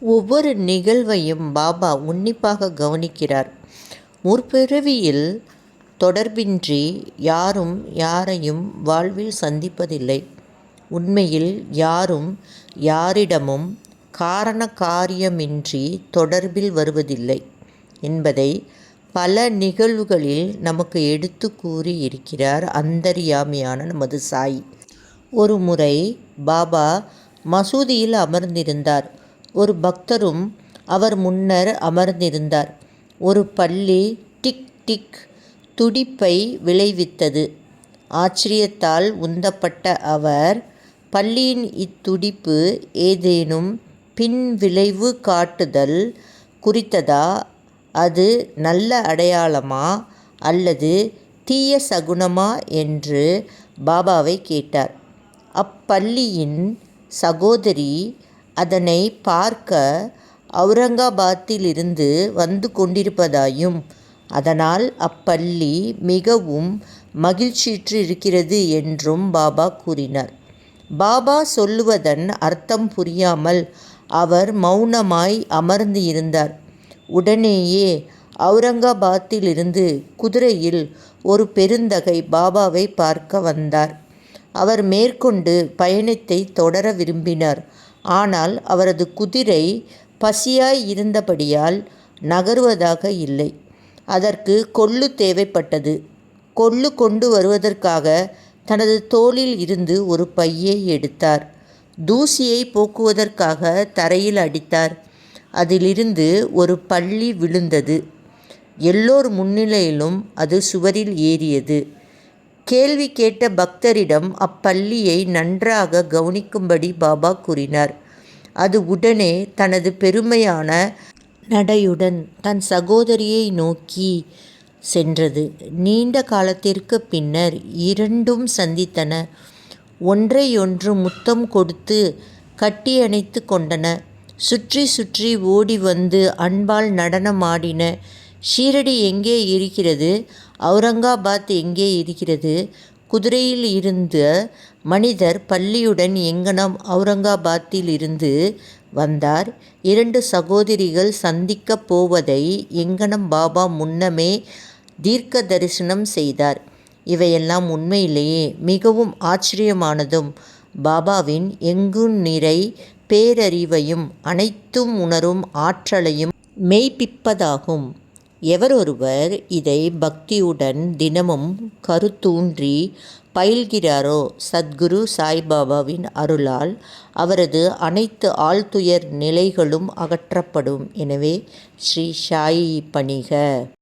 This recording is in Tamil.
ஒவ்வொரு நிகழ்வையும் பாபா உன்னிப்பாக கவனிக்கிறார். முற்பிறவியில் தொடர்பின்றி யாரும் யாரையும் வாழ்வில் சந்திப்பதில்லை. உண்மையில் யாரும் யாரிடமும் காரண காரியமின்றி தொடர்பில் வருவதில்லை என்பதை பல நிகழ்வுகளில் நமக்கு எடுத்து கூறி இருக்கிறார் அந்தரியாமையான நமது சாய். ஒரு முறை பாபா மசூதியில் அமர்ந்திருந்தார். ஒரு பக்தரும் அவர் முன்னர் அமர்ந்திருந்தார். ஒரு பள்ளி டிக் டிக் துடிப்பை விளைவித்தது. ஆச்சரியத்தால் உந்தப்பட்ட அவர் பள்ளியின் இத்துடிப்பு ஏதேனும் பின்விளைவு காட்டுதல் குறித்ததா? அது நல்ல அடையாளமா? அல்லது தீய சகுனமா? என்று பாபாவை கேட்டார். அப்பள்ளியின் சகோதரி அதனை பார்க்க அவுரங்காபாத்திலிருந்து வந்து கொண்டிருப்பதாயும் அதனால் அப்பள்ளி மிகவும் மகிழ்ச்சியுற்றிருக்கிறது என்றும் பாபா கூறினார். பாபா சொல்லுவதன் அர்த்தம் புரியாமல் அவர் மௌனமாய் அமர்ந்து இருந்தார். உடனேயே அவுரங்காபாத்திலிருந்து குதிரையில் ஒரு பெருந்தகை பாபாவை பார்க்க வந்தார். அவர் மேற்கொண்டு பயணத்தை தொடர விரும்பினார். ஆனால் அவரது குதிரை பசியாய் இருந்தபடியால் நகருவதாக இல்லை. அதற்கு கொள்ளு தேவைப்பட்டது. கொள்ளு கொண்டு வருவதற்காக தனது தோளில் இருந்து ஒரு பையை எடுத்தார். தூசியை போக்குவதற்காக தரையில் அடித்தார். அதிலிருந்து ஒரு பள்ளி விழுந்தது. எல்லோர் முன்னிலையிலும் அது சுவரில் ஏறியது. கேள்வி கேட்ட பக்தரிடம் அப்பள்ளியை நன்றாக கவனிக்கும்படி பாபா கூறினார். அது உடனே தனது பெருமையான நடையுடன் தன் சகோதரியை நோக்கி சென்றது. நீண்ட காலத்திற்கு பின்னர் இரண்டும் சந்தித்தன. ஒன்றையொன்று முத்தம் கொடுத்து கட்டியணைத்து கொண்டன. சுற்றி சுற்றி ஓடி வந்து அன்பால் நடனமாடின. ஷீரடி எங்கே இருக்கிறது? அவுரங்காபாத் எங்கே இருக்கிறது? குதிரையில் இருந்த மனிதர் பள்ளியுடன் எங்கனம் அவுரங்காபாத்தில் இருந்து வந்தார்? இரண்டு சகோதரிகள் சந்திக்கப் போவதை எங்கனம் பாபா முன்னமே தீர்க்க தரிசனம் செய்தார். இவையெல்லாம் உண்மையிலேயே மிகவும் ஆச்சரியமானதும் பாபாவின் எங்கும் நிறை பேரறிவையும் அனைத்தும் உணரும் ஆற்றலையும் மெய்ப்பிப்பதாகும். எவரொருவர் இதை பக்தியுடன் தினமும் கருத்தூன்றி பயில்கிறாரோ சத்குரு சாய்பாபாவின் அருளால் அவரது அனைத்து ஆழ்துயர் நிலைகளும் அகற்றப்படும். எனவே ஸ்ரீ சாயி பணிக.